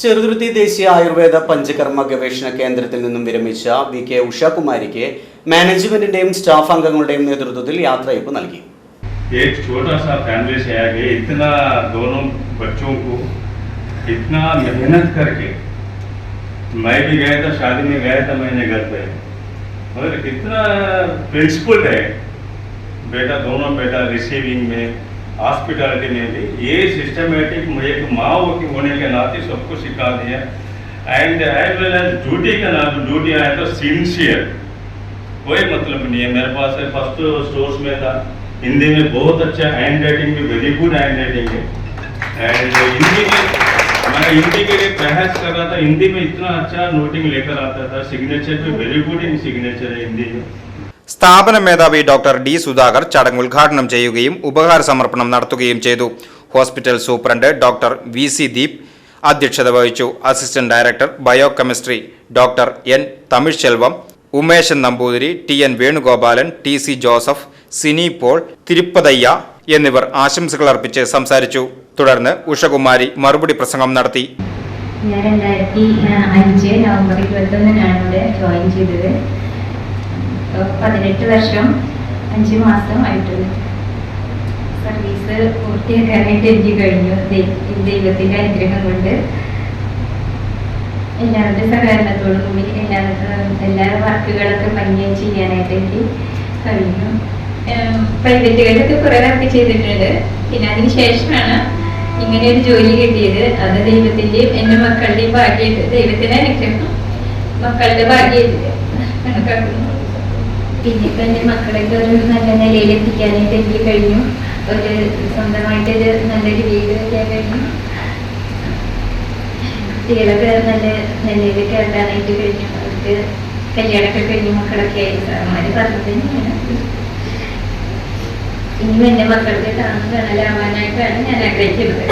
ചെറുതുരുത്തി ദേശീയ ആയുർവേദ പഞ്ചകർമ്മ ഗവേഷണ കേന്ദ്രത്തിൽ നിന്നും വിരമിച്ച വി കെ ഉഷാകുമാരിക്ക് മാനേജ്മെന്റിന്റെയും സ്റ്റാഫ് അംഗങ്ങളുടെയും നേതൃത്വത്തിൽ യാത്രയപ്പ് നൽകി एक छोटा सा फैमिली से आके इतना दोनों बच्चों को इतना मेहनत करके मैं भी गया था शादी में गया था मैंने घर पे मगर कितना प्रिंसिपल है बेटा दोनों बेटा रिसीविंग में हॉस्पिटलिटी में भी, ये सिस्टमेटिक एक माँ के होने के नाते सबको सिखा दिया। And as well as duty का नाम ड्यूटी आया तो सिंसियर कोई मतलब नहीं है, मेरे पास फ़र्स्ट स्टोर्स में था। हिंदी में बहुत अच्छा हैंड राइटिंग भी वेरी गुड हैंड राइटिंग है। एंड हिंदी में, मैं हिंदी के लिए प्रयास कर रहा था। हिंदी में इतना अच्छा नोटिंग लेकर आता था। सिग्नेचर भी वेरी गुड इन सिग्नेचर है हिंदी में। സ്ഥാപന മേധാവി ഡോക്ടർ ഡി സുധാകർ ചടങ്ങ് ഉദ്ഘാടനം ചെയ്യുകയും ഉപഹാര സമർപ്പണം നടത്തുകയും ചെയ്തു. Hospital superintendent doctor V C Deep അധ്യക്ഷത വഹിച്ചു. Assistant director biochemistry doctor N Tamil Selvam Umesan Namboothiri T N Venugopalan T C Joseph Sini Paul Thiruppathayya എന്നിവർ ആശംസകൾ അർപ്പിച്ച് സംസാരിച്ചു. തുടർന്ന് ഉഷകുമാരി മറുപടി പ്രസംഗം നടത്തി. ഞാൻ രണ്ടായിരത്തി അഞ്ച് നവംബർ ഇരുപത്തൊന്നിനാണ് ഇവിടെ ജോയിൻ ചെയ്തത്. പതിനെട്ട് വർഷം അഞ്ച് മാസം ആയിട്ടുണ്ട്. സർവീസ് പൂർത്തിയാക്കാനായിട്ട് എനിക്ക് കഴിഞ്ഞു. ദൈവത്തിന്റെ അനുഗ്രഹം കൊണ്ട്. എല്ലാവരുടെ സഹകരണത്തോടും കൂടി എല്ലാ എല്ലാ വർക്കുകളൊക്കെ ഭംഗിയായി ചെയ്യാനായിട്ട് എനിക്ക് കഴിഞ്ഞു. പ്രൈവറ്റുകളിലൊക്കെ കുറെ വർക്ക് ചെയ്തിട്ടുണ്ട്. പിന്നെ അതിന് ശേഷമാണ് ഇങ്ങനെ ഒരു ജോലി കിട്ടിയത്. അത് ദൈവത്തിന്റെയും എന്റെ മക്കളുടെയും ഭാഗ്യമായിട്ട് ദൈവത്തിന്റെ അനുഗ്രഹം മക്കളുടെ ഭാഗ്യമായിട്ട് കണക്കാക്കുന്നു. പിന്നെ ഇപ്പൊ എന്റെ മക്കളൊക്കെ ഒരു നല്ല നിലയിൽ എത്തിക്കാനായിട്ട് എനിക്ക് കഴിഞ്ഞു. ഒരു സ്വന്തമായിട്ടൊരു നല്ലൊരു വീട് വെക്കാൻ കഴിഞ്ഞു. കുട്ടികളൊക്കെ നല്ല നിലയിൽ കേട്ടാനായിട്ട് കഴിഞ്ഞു. അവർക്ക് കല്യാണമൊക്കെ കഴിഞ്ഞു മക്കളൊക്കെ ആയി. സാറന്മാര് പറഞ്ഞു തന്നെയാണ്. ഇനിയും എന്റെ മക്കൾക്ക് കാണലാവാനായിട്ടാണ് ഞാൻ ആഗ്രഹിക്കുന്നത്.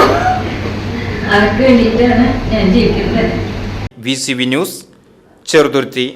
അവർക്ക് വേണ്ടിയിട്ടാണ് ഞാൻ ജീവിക്കുന്നത്. V C V news Cheruthuruthy.